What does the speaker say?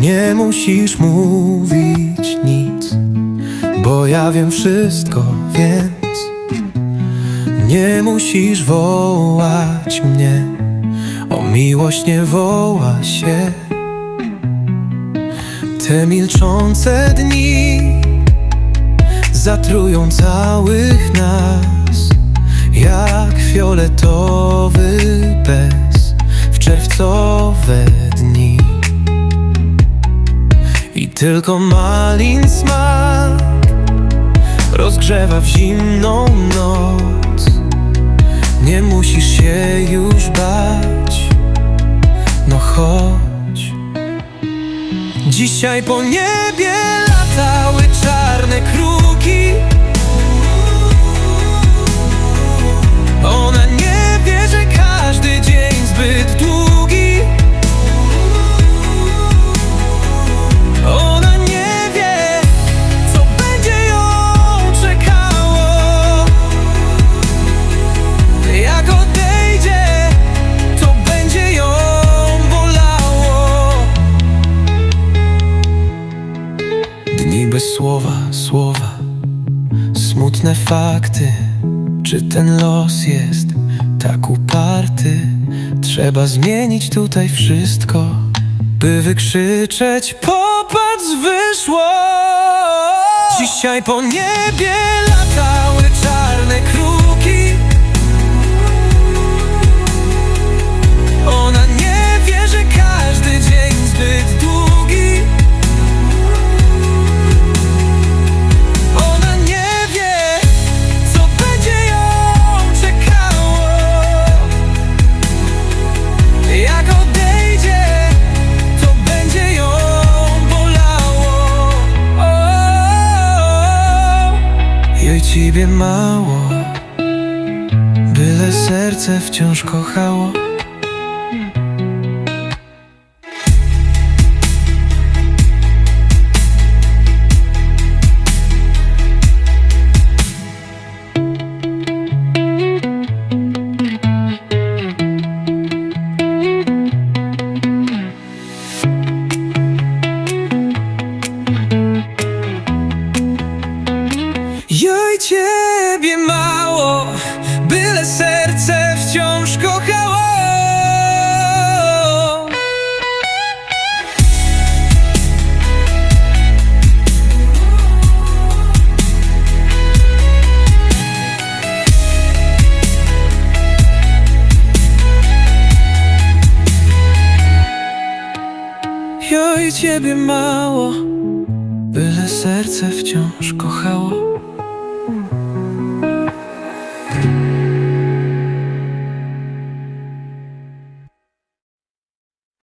Nie musisz mówić nic, bo ja wiem wszystko, więc nie musisz wołać mnie. O miłość nie woła się. Te milczące dni zatrują całych nas, jak fioletowy bez w czerwcowe tylko malin smak rozgrzewa w zimną noc. Nie musisz się już bać, no chodź. Dzisiaj po niebie latały czarne kruki. Słowa, słowa, smutne fakty. Czy ten los jest tak uparty? Trzeba zmienić tutaj wszystko, by wykrzyczeć popatrz wyszło. Dzisiaj po niebie latały czarne kruki. Ciebie mało, byle serce wciąż kochało. Ciebie mało, byle serce wciąż kochało. Ciebie mało, byle serce wciąż kochało.